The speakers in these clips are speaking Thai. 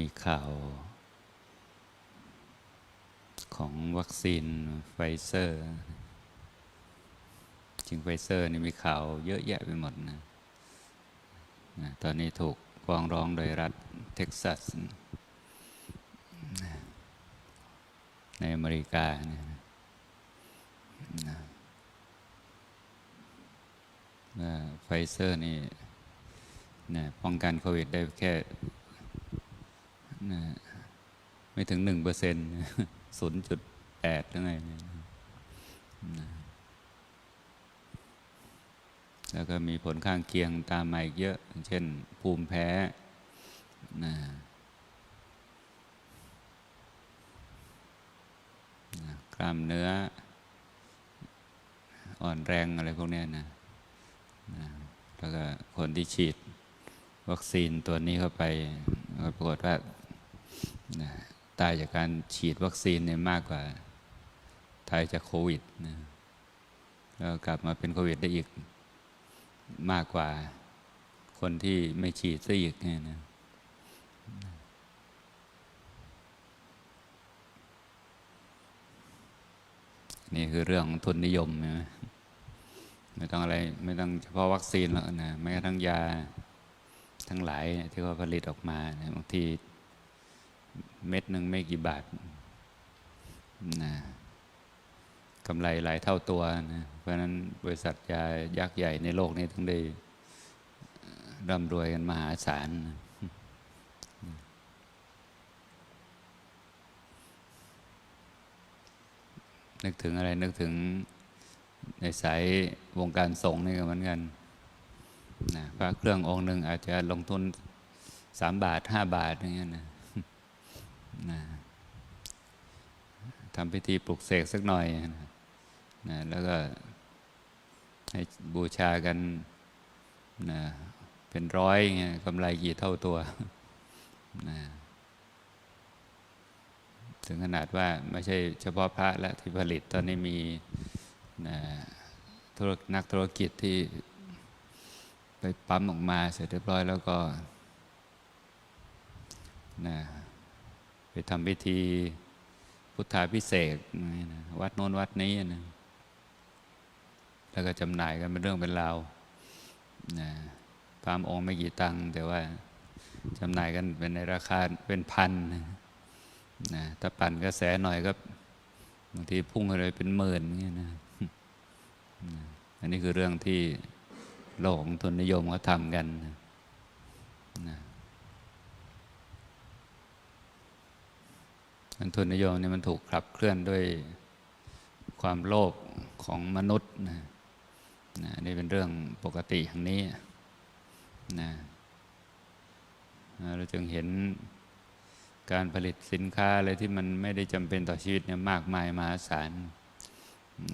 มีข่าว ของวัคซีนไฟเซอร์ จริงไฟเซอร์นี่มีข่าวเยอะแยะไปหมดนะนะตอนนี้ถูกฟ้องร้องโดยรัฐเท็กซัส ในอเมริกาเนี่ยไฟเซอร์นี่นะป้องกันโควิดได้แค่ นะไม่ถึงหนึ่งเปอร์เซ็นต์ศูนย์จุดแปดหรือไงนะแล้วก็มีผลข้างเคียงตามมาอีกเยอะ เช่น ภูมิแพ้นะกล้ามเนื้อ อ่อนแรงอะไรพวกนี้นะนะแล้วก็คนที่ฉีด วัคซีนตัวนี้เข้าไปปรากฏว่า นะตายจากการฉีดวัคซีนเนี่ยมากกว่าตายจากโควิดนะแล้วกลับมาเป็นโควิดได้อีกมากกว่าคนที่ไม่ฉีดซะอีกเนี่ยนะนี่คือเรื่องของทุนนิยมใช่ไหมไม่ต้องอะไร ไม่ต้องเฉพาะวัคซีนแล้วนะแม้กระทั่งยาทั้งหลายที่เขาผลิตออกมาบางที เม็ดหนึ่งไม่กี่บาทนะกำไรหลายเท่าตัวนะเพราะนั้นบริษัทยายักษ์ใหญ่ในโลกนี้ต้งได้ร่ำรวยกันมหาศาลนะนึกถึงอะไรนึกถึงในสายวงการสงฆ์นี่ก็เหมือนกันนะพระเครื่ององค์หนึ่งอาจจะลงทุนสามบาทห้าบาทอย่างเงี้ยนะ นะทำพิธีปลุกเสกสักหน่อยนะนะแล้วก็ให้บูชากันนะเป็นร้อยเงี้ยกำไรกี่เท่าตัวนะถึงขนาดว่าไม่ใช่เฉพาะพระและที่ผลิตตอนนี้มีนะธุรนักธุรกิจที่ไปปั๊มออกมาเสร็จเรียบร้อยแล้วก็นะ ทำพิธีพุทธาพิเศษวัดโน้นวัดนี้นะแล้วก็จำหน่ายกันเป็นเรื่องเป็นราวนะตามองค์ไม่กี่ตังค์แต่ว่าจำหน่ายกันเป็นในราคาเป็นพันนะถ้าปั่นกระแสหน่อยก็บางทีพุ่งอะไรเป็นหมื่นเงี้ยนะนะอันนี้คือเรื่องที่โลกของทุนนิยมเขาทำกันนะ นะอันทุนนิยมนี่มันถูกขับเคลื่อนด้วยความโลภของมนุษย์นะนะนี่เป็นเรื่องปกติอย่างนี้นะเราจึงเห็นการผลิตสินค้าอะไรที่มันไม่ได้จำเป็นต่อชีวิตเนี่ยมากมายมหาศาล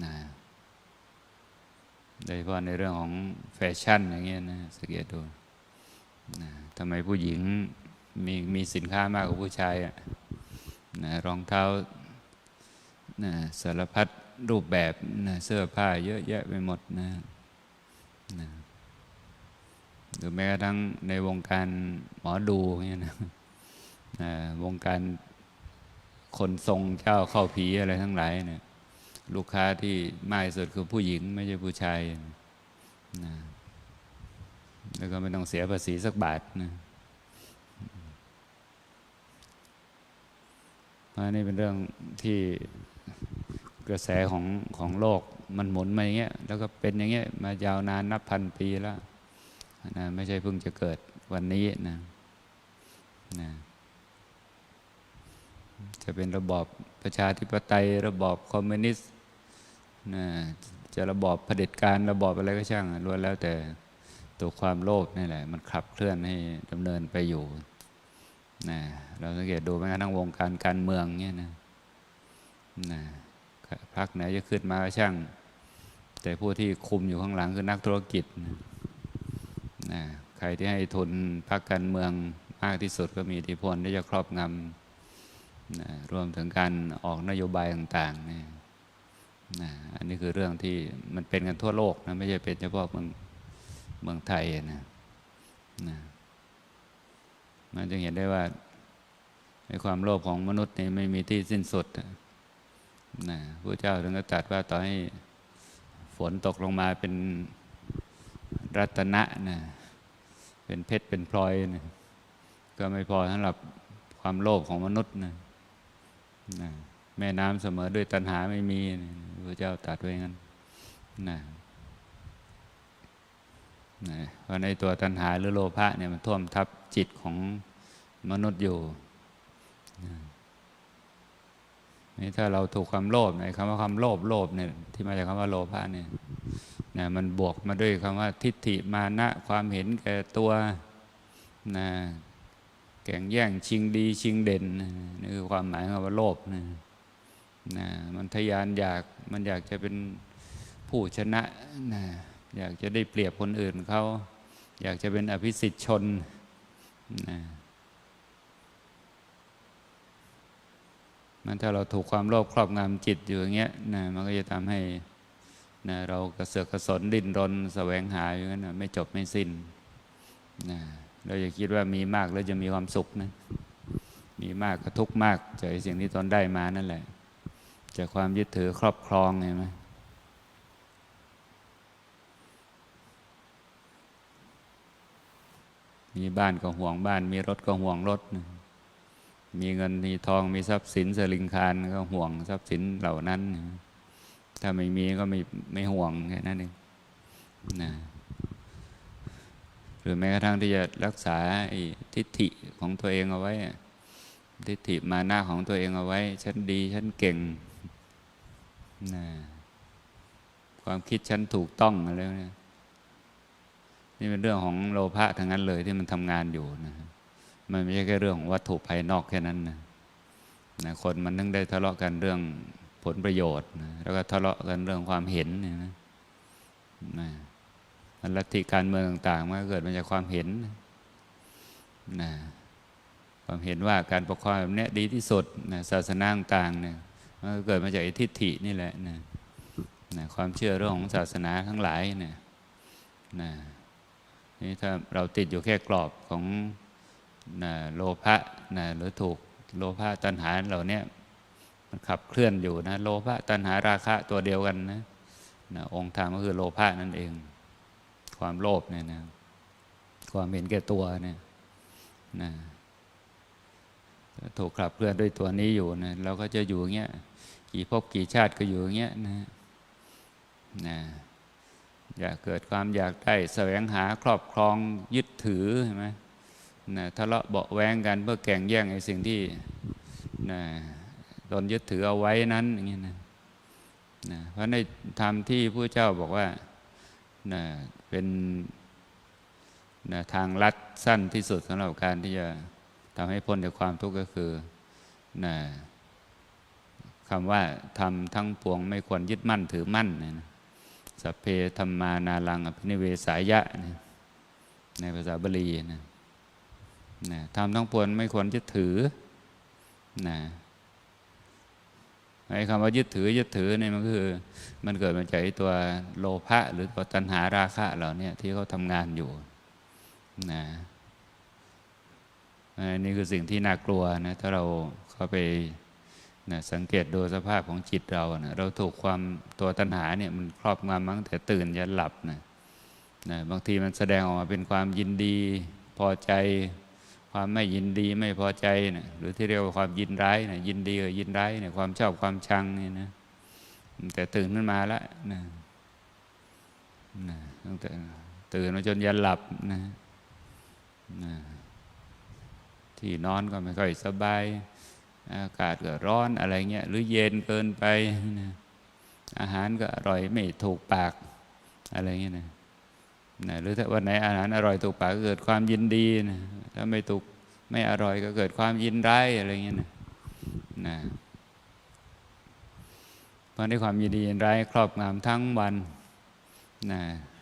นะโดยเฉพาะในเรื่องของแฟชั่นอย่างเงี้ยนะสังเกตดูนะทำไมผู้หญิงมีมีสินค้ามากกว่าผู้ชายอะ นะรองเท้านะสารพัดรูปแบบนะเสื้อผ้าเยอะแยะไปหมดนะนะหรือแม้กระทั่งในวงการหมอดูเงี้ยนะนะวงการคนทรงเจ้าเข้าผีอะไรทั้งหลายเนี่ยลูกค้าที่มากที่สุดคือผู้หญิงไม่ใช่ผู้ชายนะแล้วก็ไม่ต้องเสียภาษีสักบาทนะเพราะ นี่เป็นเรื่องที่กระแสของของโลกมันหมุนมาอย่างเงี้ยแล้วก็เป็นอย่างเงี้ยมายาวนานนับพันปีแล้วนะไม่ใช่เพิ่งจะเกิดวันนี้นะนะจะเป็นระบอบประชาธิปไตย ระบอบคอมมิวนิสต์นะจะระบอบเผด็จการระบอบอะไรก็ช่างล้วนแล้วแต่ตัวความโลภนี่แหละ มันขับเคลื่อนให้ดำเนินไปอยู่ นะเราสังเกตดูแม้กระทั่งวงการการเมืองเนี่ยนะนะพักไหนจะขึ้นมาช่าง แต่ผู้ที่คุมอยู่ข้างหลังคือนักธุรกิจนะใครที่ให้ทุนพักการเมืองมากที่สุดก็มีอิทธิพลที่จะครอบงำนะรวมถึงการออกนโยบายต่างๆเนี่ยนะอันนี้คือเรื่องที่มันเป็นกันทั่วโลกนะไม่ใช่เป็นเฉพาะเมืองเมืองไทยนะนะ มันจึงเห็นได้ว่าในความโลภของมนุษย์นี่ไม่มีที่สิ้นสุดนะพระเจ้าถึงก็ตรัสว่าต่อให้ฝนตกลงมาเป็นรัตนะนะเป็นเพชรเป็นพลอยนะก็ไม่พอสำหรับความโลภของมนุษย์นะนะแม่น้ำเสมอด้วยตัณหาไม่มีนะพระเจ้าตรัสไว้งั้นนะ นะเพราะในตัวตัณหาหรือโลภะเนี่ยมันท่วมทับจิตของมนุษย์อยู่นี่ถ้าเราถูกความโลภในคำว่าความโลภโลภเนี่ยที่มาจากคำว่าโลภะเนี่ยนะมันบวกมาด้วยคำว่าทิฏฐิมานะความเห็นแก่ตัวนะแข่งแย่งชิงดีชิงเด่นนี่คือความหมายของคำว่าโลภนะนะมันทะยานอยากมันอยากจะเป็นผู้ชนะนะ อยากจะได้เปรียบคนอื่นเขา อยากจะเป็นอภิสิทธิชนนะมันถ้าเราถูกความโลภครอบงำจิตอยู่อย่างเงี้ยนะมันก็จะทำให้นะเรากระเสือกกระสนดิ้นรนแสวงหาอย่างนั้นนะไม่จบไม่สิ้นนะเราอย่าคิดว่ามีมากแล้วจะมีความสุขนะ มีมากก็ทุกมากจากไอ้สิ่งที่ตอนได้มานั่นแหละ จากความยึดถือครอบครองเห็นไหม มีบ้านก็ห่วงบ้าน มีรถก็ห่วงรถ มีเงินมีทองมีทรัพย์สินสลิงคารก็ห่วงทรัพย์สินเหล่านั้น ถ้าไม่มีก็ไม่ไม่ห่วงแค่นั้นเองนะหรือแม้กระทั่งที่จะรักษาทิฏฐิของตัวเองเอาไว้ ทิฏฐิมาหนะของตัวเองเอาไว้ ฉันดีฉันเก่งนะความคิดฉันถูกต้องอะไรเนี่ย นี่เป็นเรื่องของโลภะทั้งนั้นเลยที่มันทำงานอยู่นะมันไม่ใช่แค่เรื่องของวัตถุภายนอกแค่นั้นนะนะคนมันนึงได้ทะเลาะกันเรื่องผลประโยชน์นะแล้วก็ทะเลาะกันเรื่องความเห็นเนี่ยนะนะมันลัทธิการเมืองต่างๆมันก็เกิดมาจากความเห็นนะความเห็นว่าการปกครองแบบนี้ดีที่สุดนะศาสนาต่างๆเนี่ยมันก็เกิดมาจากอ้ทิฏฐินี่แหละนะนะความเชื่อเรื่องของศาสนาทั้งหลายเนี่ยนะ นี่ถ้าเราติดอยู่แค่กรอบของนะโลภะนะหรือถูกโลภะตัณหาเหล่านี้มันขับเคลื่อนอยู่นะ โลภะตัณหาราคะตัวเดียวกันนะนะองค์ธรรมก็คือโลภะนั่นเอง ความโลภเนี่ยนะความเห็นแก่ตัวเนี่ยนะถูกขับเคลื่อนด้วยตัวนี้อยู่นะเราก็จะอยู่อย่างเงี้ยกี่ภพกี่ชาติก็อยู่อย่างเงี้ยนะนะ อยากเกิดความอยากได้แสวงหาครอบครองยึดถือใช่ไหมนะทะเลาะเบาแวงกันเพื่อแข่งแย่งไอ้สิ่งที่นะตนยึดถือเอาไว้นั้นอย่างเงี้นะนะเพราะในธรรมที่ผู้เจ้าบอกว่านะเป็นนะทางลัดสั้นที่สุดสำหรับการที่จะทำให้พ้นจากความทุกข์ก็คือนะคำว่าทำทั้งปวงไม่ควรยึดมั่นถือมั่นนะ สัพเพธรรมานาลังอภินิเวสายะนะในภาษาบาลีนะนะทำทั้งปวงไม่ควรยึดถือนะไอ้คำว่ายึดถือยึดถือเนี่ยมันคือ มันเกิดมาจากตัวโลภะหรือตัวตัณหาราคะเหล่านี้ที่เขาทำงานอยู่นะอันนี้คือสิ่งที่น่ากลัวนะถ้าเราเข้าไป นะสังเกตดูสภาพของจิตเรานะเราถูกความตัวตัณหาเนี่ยมันครอบงำมั้งแต่ตื่นยันหลับนะนะบางทีมันแสดงออกมาเป็นความยินดีพอใจ ความไม่ยินดีไม่พอใจนะหรือที่เรียกว่าความยินร้ายนะยินดีกับยินร้ายเนี่ยความชอบความชังเนี่ยนะแต่ตื่นขึ้นมาแล้วนะนะตั้งแต่ตื่นมาจนยันหลับนะนะที่นอนก็ไม่ค่อยสบาย อากาศก็ร้อนอะไรเงี้ยหรือเย็นเกินไปนะอาหารก็อร่อยไม่ถูกปากอะไรเงี้ยนะนะหรือถ้าวันไหนอาหารอร่อยถูกปากก็เกิดความยินดีนะถ้าไม่ถูกไม่อร่อยก็เกิดความยินร้ายอะไรเงี้ยนะนะเพราะในความยินดียินร้ายครอบงำทั้งวันนะ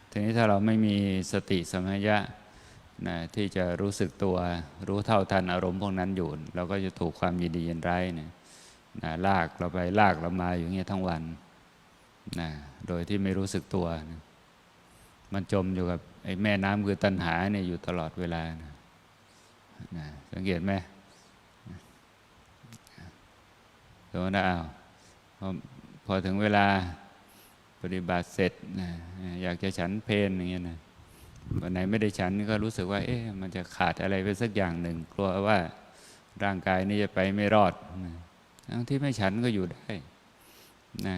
ทีนี้ถ้าเราไม่มีสติสมัยะ นะที่จะรู้สึกตัวรู้เท่าทันอารมณ์พวกนั้นอยู่ เราก็จะถูกความยินดียินร้ายเนี่ยนะลากเราไปลากเรามาอยู่เงี้ยทั้งวันนะโดยที่ไม่รู้สึกตัวนะมันจมอยู่กับไอ้แม่น้ำคือตัณหาเนี่ยอยู่ตลอดเวลานะนะสังเกตไหมสมมติว่าอ้าวพอพอถึงเวลาปฏิบัติเสร็จนะอยากจะฉันเพลอย่างเงี้ยนะ วันไหนไม่ได้ฉันก็รู้สึกว่า เอ๊ะมันจะขาดอะไรไปสักอย่างหนึ่ง กลัวว่าร่างกายนี้จะไปไม่รอดทั้งที่ไม่ฉันก็อยู่ได้นะ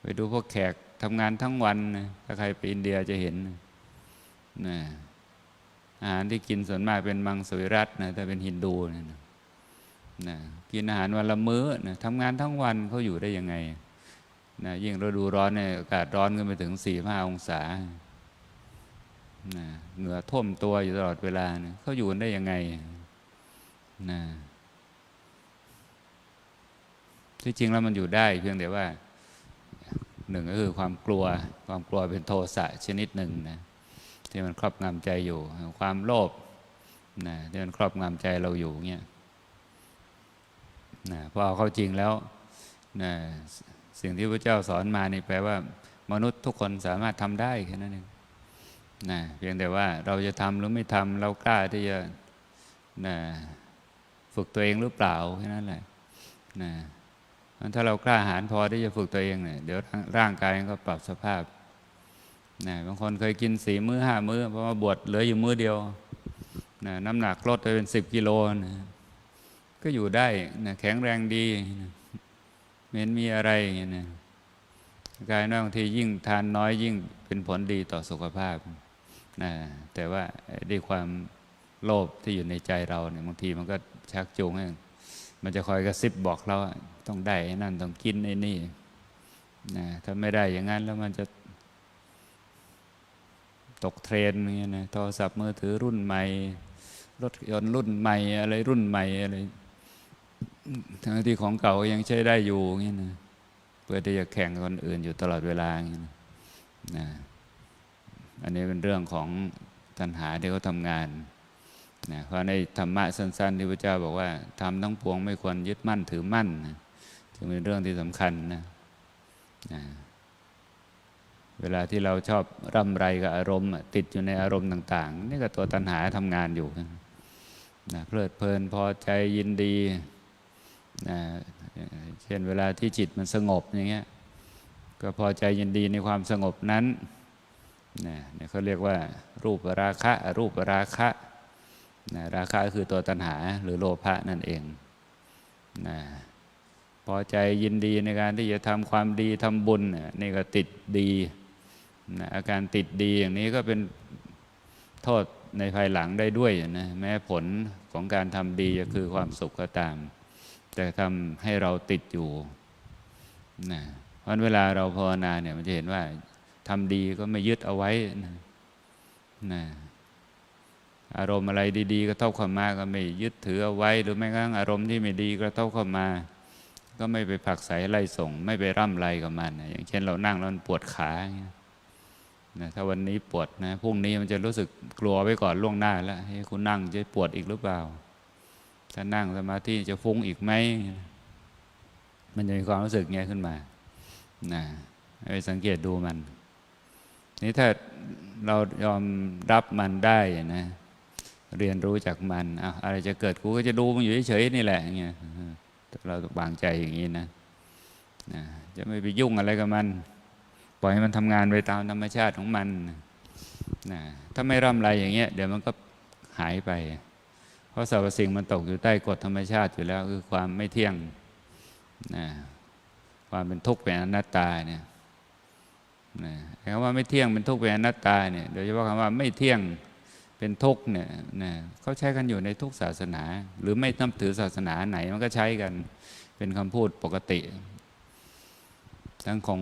ไปดูพวกแขกทำงานทั้งวันนะถ้าใครไปอินเดียจะเห็นนะอาหารที่กินส่วนมากเป็นมังสวิรัตนะถ้าเป็นฮินดูนะนะกินอาหารวันละมื้อนะทำงานทั้งวันเขาอยู่ได้ยังไงนะยิ่งฤดูร้อนเนี่ยอากาศร้อนขึ้นไปถึงสี่ห้าองศา นะเหงื่อท่วมตัวอยู่ตลอดเวลานะเขาอยู่ได้ยังไงนะที่จริงแล้วมันอยู่ได้ เพียงแต่ว่าหนึ่งก็คือความกลัว ความกลัวเป็นโทสะชนิดหนึ่งนะที่มันครอบงำใจอยู่ ความโลภนะที่มันครอบงำใจเราอยู่เงี้ยนะพอเอาเข้าจริงแล้วนะสิ่งที่พระเจ้าสอนมานี่แปลว่า มนุษย์ทุกคนสามารถทำได้แค่นั้นเอง นะเพียงแต่ว่าเราจะทำหรือไม่ทำเรากล้าที่จะนะฝึกตัวเองหรือเปล่าแค่นั้นแหละนะถ้าเรากล้าหาญพอที่จะฝึกตัวเองเนี่ยเดี๋ยวร่างกายก็ปรับสภาพนะบางคนเคยกินสี่มื้อห้ามื้อเพราะว่าบวชเหลืออยู่มื้อเดียวนะน้ำหนักลดไปเป็นสิบกิโลนะก็อยู่ได้นะแข็งแรงดีนะไม่เห็นมีอะไรอย่างเงี้ยนะกายบางทียิ่งทานน้อยยิ่งเป็นผลดีต่อสุขภาพ นะแต่ว่าด้วยความโลภที่อยู่ในใจเราเนี่ยบางทีมันก็ชักจูงให้มันจะคอยกระซิบบอกเราต้องได้นั่นต้องกินไอ้นี่นะถ้าไม่ได้อย่างนั้นแล้วมันจะตกเทรนเงี้ยนะโทรศัพท์มือถือรุ่นใหม่ รถยนต์รุ่นใหม่ อะไรรุ่นใหม่อะไรทั้งที่ของเก่ายังใช้ได้อยู่เงี้ยนะเพื่อที่จะแข่งคนอื่นอยู่ตลอดเวลาเงี้ยนะ อันนี้เป็นเรื่องของตัณหาที่เขาทำงานนะเพราะในธรรมะสั้น ๆ ที่พระเจ้าบอกว่าทำทั้งปวงไม่ควรยึดมั่นถือมั่นนะจึงเป็นเรื่องที่สำคัญนะนะเวลาที่เราชอบร่ำไรกับอารมณ์ ติดอยู่ในอารมณ์ต่าง ๆ นี่ก็ตัวตัณหาทำงานอยู่นะเพลิดเพลินพอใจยินดีนะเช่นเวลาที่จิตมันสงบอย่างเงี้ยก็พอใจยินดีในความสงบนั้น นะเนี่ยเขาเรียกว่า รูปราคะอรูปราคะนะราคะคือตัวตัณหาหรือโลภะนั่นเองนะพอใจยินดีในการที่จะทำความดีทำบุญนี่ก็ติดดีนะอาการติดดีอย่างนี้ก็เป็นโทษในภายหลังได้ด้วยนะแม้ผลของการทำดีจะคือความสุขก็ตาม แต่ทำให้เราติดอยู่นะเพราะเวลาเราภาวนาเนี่ยมันจะเห็นว่า ทำดีก็ไม่ยึดเอาไว้นะนะอารมณ์อะไรดีๆก็เท่าเข้ามาก็ไม่ยึดถือเอาไว้ หรือแม้กระทั่งอารมณ์ที่ไม่ดีก็เท่าเข้ามา ก็ไม่ไปผักใสไล่ส่ง ไม่ไปร่ำไรกับมันนะอย่างเช่นเรานั่งแล้วมันปวดขานะถ้าวันนี้ปวดนะพรุ่งนี้มันจะรู้สึกกลัวไว้ก่อนล่วงหน้าแล้วให้คุณนั่งจะปวดอีกหรือเปล่าถ้านั่งสมาธิจะฟุ้งอีกไหมมันจะมีความรู้สึกเงี้ยขึ้นมานะไปสังเกตดูมัน นี่ถ้าเรายอมรับมันได้นะเรียนรู้จากมันอะอะไรจะเกิดกูก็จะดูมันอยู่เฉยๆนี่แหละเงี้ยเราต้องวางใจอย่างนี้นะนะจะไม่ไปยุ่งอะไรกับมัน ปล่อยให้มันทำงานไปตามธรรมชาติของมันนะถ้าไม่ร่ำไรอย่างเงี้ยเดี๋ยวมันก็หายไป เพราะสรรพสิ่งมันตกอยู่ใต้กฎธรรมชาติอยู่แล้วคือความไม่เที่ยงนะความเป็นทุกข์เป็นอนัตตาเนี่ย นะคำว่าไม่เที่ยงเป็นทุกข์เป็นอนัตตาเนี่ยโดยเฉพาะคำว่าไม่เที่ยงเป็นทุกข์เนี่ยนะเขาใช้กันอยู่ในทุกศาสนา หรือไม่นับถือศาสนาไหนมันก็ใช้กันเป็นคำพูดปกติ ทั้งของ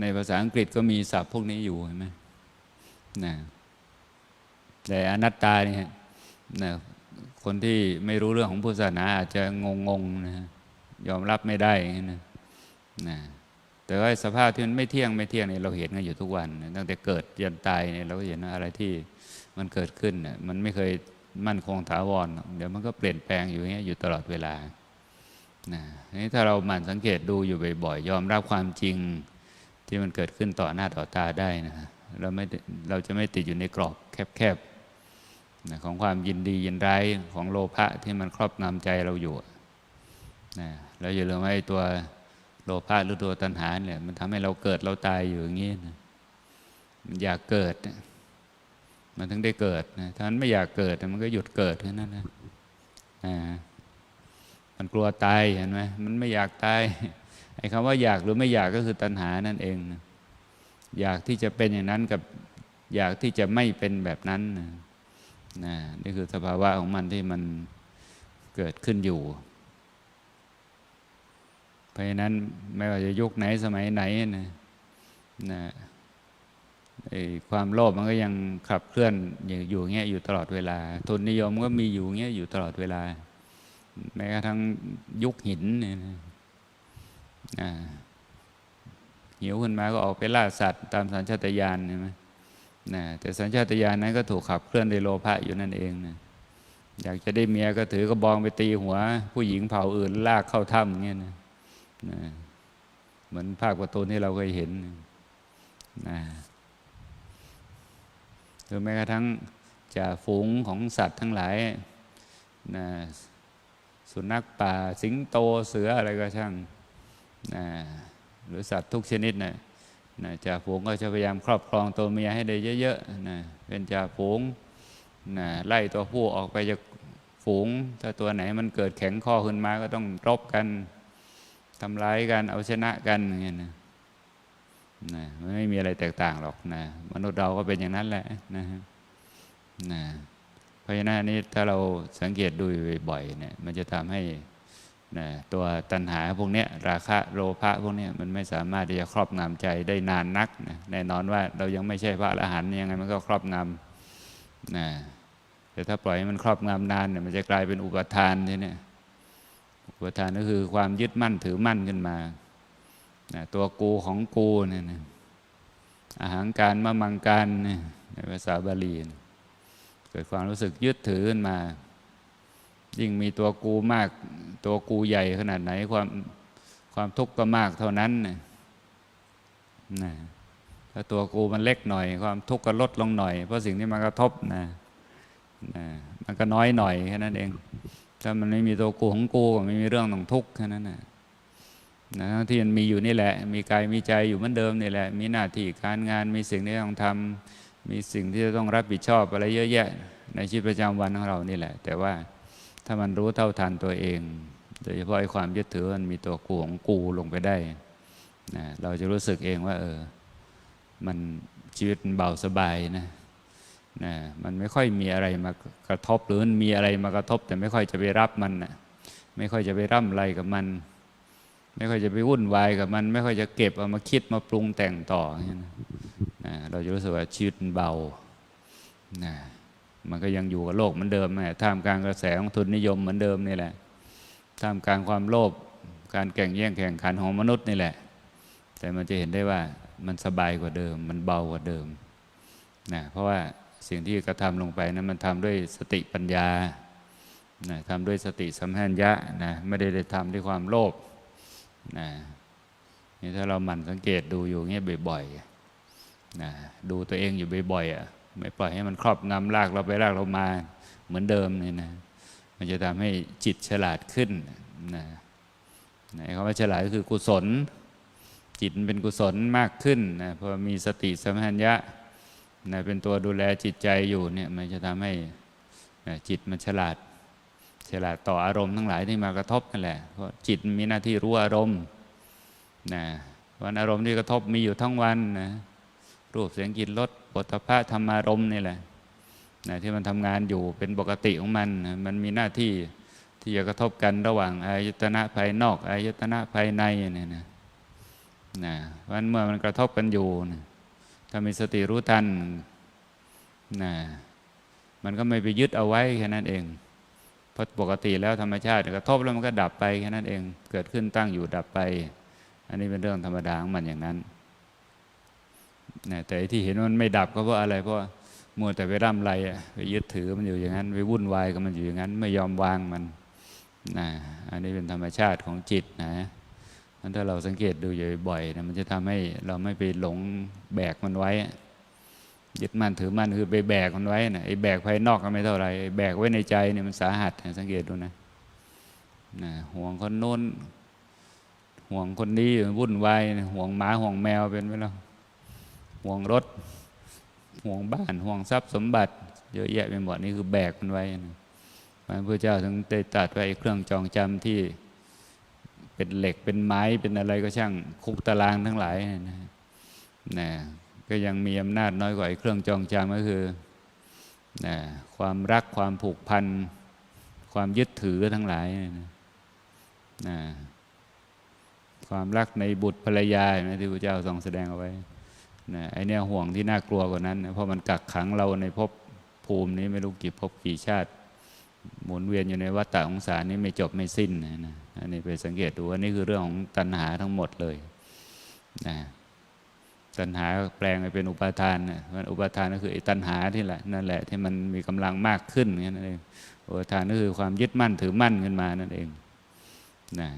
ในภาษาอังกฤษก็มีศัพท์พวกนี้อยู่เห็นไหมนะแต่อนัตตาเนี่ยนะคนที่ไม่รู้เรื่องของพุทธศาสนาอาจจะงงๆนะยอมรับไม่ได้นะนะ แต่ว่าสภาพที่มันไม่เที่ยงไม่เที่ยงเนี่ยเราเห็นกันอยู่ทุกวัน ตั้งแต่เกิดยันตายเนี่ยเราก็เห็นอะไรที่มันเกิดขึ้นมันไม่เคยมั่นคงถาวร เดี๋ยวมันก็เปลี่ยนแปลงอยู่อย่างเงี้ยอยู่ตลอดเวลานะนี้ถ้าเราหมั่นสังเกตดูอยู่บ่อยๆ ยอมรับความจริงที่มันเกิดขึ้นต่อหน้าต่อตาได้นะเราไม่เราจะไม่ติดอยู่ในกรอบแคบๆนะของความยินดียินร้ายของโลภะที่มันครอบงำใจเราอยู่นะเราอย่าลืมว่าไอ้ตัว โลภะหรือตัวตัณหาเนี่ยมันทำให้เราเกิดเราตายอยู่อย่างนี้นะมันอยากเกิด มันถึงได้เกิดนะถ้ามันไม่อยากเกิดมันก็หยุดเกิดแค่นั้นนะอ่ามันกลัวตายเห็นไหมมันไม่อยากตายไอ้คำว่าอยากหรือไม่อยากก็คือตัณหานั่นเองนะอยากที่จะเป็นอย่างนั้นกับอยากที่จะไม่เป็นแบบนั้นนะนี่คือสภาวะของมันที่มันเกิดขึ้นอยู่ ราะฉะนั้นไม่ว่าจะยุคไหนสมัยไหนนะนะไอความโลภมันก็ยังขับเคลื่อนอยู่อยู่เงี้ยอยู่ตลอดเวลา ทุนนิยมก็มีอยู่เงี้ยอยู่ตลอดเวลา แม้กระทั่งยุคหินเนี่ยนะหิวขึ้นมาก็ออกไปล่าสัตว์ ตามสัญชาตญาณใช่ไหมนะแต่สัญชาตญาณนั้นก็ถูกขับเคลื่อนโดยโลภะอยู่นั่นเองนะอยากจะได้เมียก็ถือกระบองไปตีหัว ผู้หญิงเผ่าอื่นลากเข้าถ้ำเงี้ยนะ นะเหมือนภาคประตูที่เราเคยเห็นนะหรือแม้กระทั่งจ่าฝูงของสัตว์ทั้งหลายนะสุนัขป่าสิงโตเสืออะไรก็ช่างนะหรือสัตว์ทุกชนิดนะนะจ่าฝูงก็จะพยายามครอบครองตัวเมียให้ได้เยอะๆนะเป็นจ่าฝูงนะไล่ตัวผู้ออกไปจากฝูง ถ้าตัวไหนมันเกิดแข็งข้อขึ้นมาก็ต้องรบกัน ทำร้ายกันเอาชนะกันอย่างเงี้ยนะนะมันไม่มีอะไรแตกต่างหรอกนะมนุษย์เราก็เป็นอย่างนั้นแหละนะนะเพราะฉะนั้นนี้ถ้าเราสังเกตดูบ่อยๆเนี่ยมันจะทำให้นะตัวตัณหาพวกเนี้ยราคะโลภะพวกเนี้ยมันไม่สามารถที่จะครอบงำใจได้นานนักนะแน่นอนว่าเรายังไม่ใช่พระอรหันต์ยังไงมันก็ครอบงำนะแต่ถ้าปล่อยให้มันครอบงำนานเนี่ยมันจะกลายเป็นอุปทานทีเนี่ย อุปทานก็คือความยึดมั่นถือมั่นขึ้นมานะตัวกูของกูเนี่ยนะอาหารการมะมังการเนี่ยในภาษาบาลีนะเกิดความรู้สึกยึดถือขึ้นมา ยิ่งมีตัวกูมาก ตัวกูใหญ่ขนาดไหนความความทุกข์ก็มากเท่านั้นนะนะถ้าตัวกูมันเล็กหน่อย ความทุกข์ก็ลดลงหน่อย เพราะสิ่งที่มากระทบนะนะมันก็น้อยหน่อยแค่นั้นเอง ถ้ามันไม่มีตัวกูของกูก็ไม่มีเรื่องต้องทุกข์แค่นั้นนะนะที่มันมีอยู่นี่แหละ มีกายมีใจอยู่เหมือนเดิมนี่แหละ มีหน้าที่การงานมีสิ่งที่ต้องทำมีสิ่งที่จะต้องรับผิดชอบอะไรเยอะแยะ ในชีวิตประจำวันของเรานี่แหละ แต่ว่าถ้ามันรู้เท่าทันตัวเองโดยเฉพาะไอ้ความยึดถือมันมีตัวกูของกูลงไปได้นะเราจะรู้สึกเองว่า เออ มันชีวิตมันเบาสบายนะ นะมันไม่ค่อยมีอะไรมากระทบหรือมีอะไรมากระทบ แต่ไม่ค่อยจะไปรับมันนะไม่ค่อยจะไปร่ำไรกับมัน ไม่ค่อยจะไปวุ่นวายกับมัน ไม่ค่อยจะเก็บเอามาคิดมาปรุงแต่งต่ออย่างเงี้ยนะนะเราจะรู้สึกว่าชีวิตเบานะมันก็ยังอยู่กับโลกเหมือนเดิมนะท่ามกลางกระแสของทุนนิยมเหมือนเดิมนี่แหละท่ามกลางความโลภการแข่งแย่งแข่งขันของมนุษย์นี่แหละ แต่มันจะเห็นได้ว่ามันสบายกว่าเดิม มันเบากว่าเดิมนะเพราะว่า สิ่งที่กระทำลงไปนั้นมันทำด้วยสติปัญญานะทำด้วยสติสัมผัสญะนะไม่ได้ได้ทำด้วยความโลภนะนี่ถ้าเราหมั่นสังเกตดูอยู่เงี้ยบ่อยๆนะดูตัวเองอยู่บ่อยๆอะไม่ปล่อยให้มันครอบงำลากเราไปลากเรามาเหมือนเดิมนี่นะมันจะทำให้จิตฉลาดขึ้นนะนะคำว่าฉลาดก็คือกุศล จิตเป็นกุศลมากขึ้นนะพอมีสติสัมปชัญญะ นะเป็นตัวดูแลจิตใจอยู่เนี่ยมันจะทำให้นะจิตมันฉลาด ฉลาดต่ออารมณ์ทั้งหลายที่มากระทบนั่นแหละเพราะจิตมีหน้าที่รู้อารมณ์นะวันอารมณ์ที่กระทบมีอยู่ทั้งวันนะรูปเสียงกลิ่นรสปฐพะธรรมารมณ์นี่แหละนะที่มันทำงานอยู่เป็นปกติของมันนะมันมีหน้าที่ที่จะกระทบกันระหว่างอายตนะภายนอกอายตนะภายในเนี่ยนะนะวันเมื่อมันกระทบกันอยู่นะ ถ้ามีสติรู้ทันนะมันก็ไม่ไปยึดเอาไว้แค่นั้นเองเพราะปกติแล้วธรรมชาติกระทบแล้วมันก็ดับไปแค่นั้นเอง เกิดขึ้นตั้งอยู่ดับไป อันนี้เป็นเรื่องธรรมดาของมันอย่างนั้นนะแต่ที่เห็นมันไม่ดับก็เพราะอะไร เพราะมัวแต่ไปร่ำไรไปยึดถือมันอยู่อย่างนั้นไปวุ่นวายกับมันอยู่อย่างนั้น ไม่ยอมวางมันนะอันนี้เป็นธรรมชาติของจิตนะ ถ้าเราสังเกตดูอยู่บ่อยๆนะมันจะทำให้เราไม่ไปหลงแบกมันไว้ยึดมั่นถือมั่นคือไปแบกมันไว้นะไอ้แบกภายนอกก็ไม่เท่าไหร่ไอ้แบกไว้ในใจเนี่ยมันสาหัสสังเกตดูนะนะห่วงคนโน้นห่วงคนนี้วุ่นวายห่วงหมาห่วงแมวเป็นไปแล้วห่วงรถ ห่วงบ้าน ห่วงทรัพย์สมบัติ เยอะแยะไปหมดนี่คือแบกมันไว้นะพระพุทธเจ้าถึงได้ตรัดไว้เครื่องจองจำที่ เป็นเหล็กเป็นไม้เป็นอะไรก็ช่างคุกตารางทั้งหลายนะนะก็ยังมีอำนาจน้อยกว่าไอ้เครื่องจองจำก็คือนะความรักความผูกพัน ความยึดถือทั้งหลายนะนะความรักในบุตรภรรยาเห็นไหมที่พระเจ้าทรงแสดงเอาไว้นะไอเนี่ยห่วงที่น่ากลัวกว่านั้นนะเพราะมันกักขังเราในภพภูมินี้ไม่รู้กี่ภพกี่ชาติ หมุนเวียนอยู่ในวัฏฏะของสารนี้ไม่จบไม่สิ้นนะนะ อันนี้ไปสังเกตดูว่านี่คือเรื่องของตัณหาทั้งหมดเลยนะตัณหาแปลงไปเป็นอุปาทานนะมันอุปาทานก็คือไอ้ตัณหาที่แหละนั่นแหละที่มันมีกำลังมากขึ้นอย่างนั้นเองอุปาทานก็คือความยึดมั่นถือมั่นขึ้นมานั่นเองนะ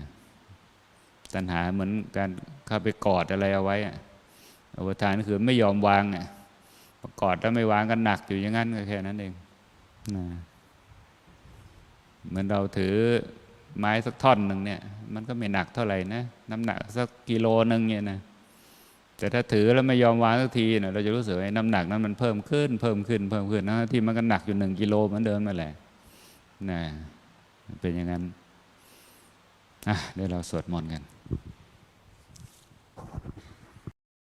ตัณหาเหมือนการเข้าไปกอดอะไรเอาไว้อะอุปาทานก็คือไม่ยอมวางอะกอดแล้วไม่วางกันหนักอยู่อย่างนั้นก็แค่นั้นเองนะเหมือนเราถือ ไม้สักท่อนหนึ่งเนี่ย มันก็ไม่หนักเท่าไหร่นะน้ำหนักสักกิโลหนึ่งเนี่ยนะแต่ถ้าถือแล้วไม่ยอมวางสักทีเนี่ยเราจะรู้สึกว่าน้ำหนักนั้นมันเพิ่มขึ้น เพิ่มขึ้น เพิ่มขึ้นนะที่มันก็หนักอยู่หนึ่งกิโลมันเดิมมาแหละนะเป็นอย่างนั้นอะเดี๋ยวเราสวดมนต์กัน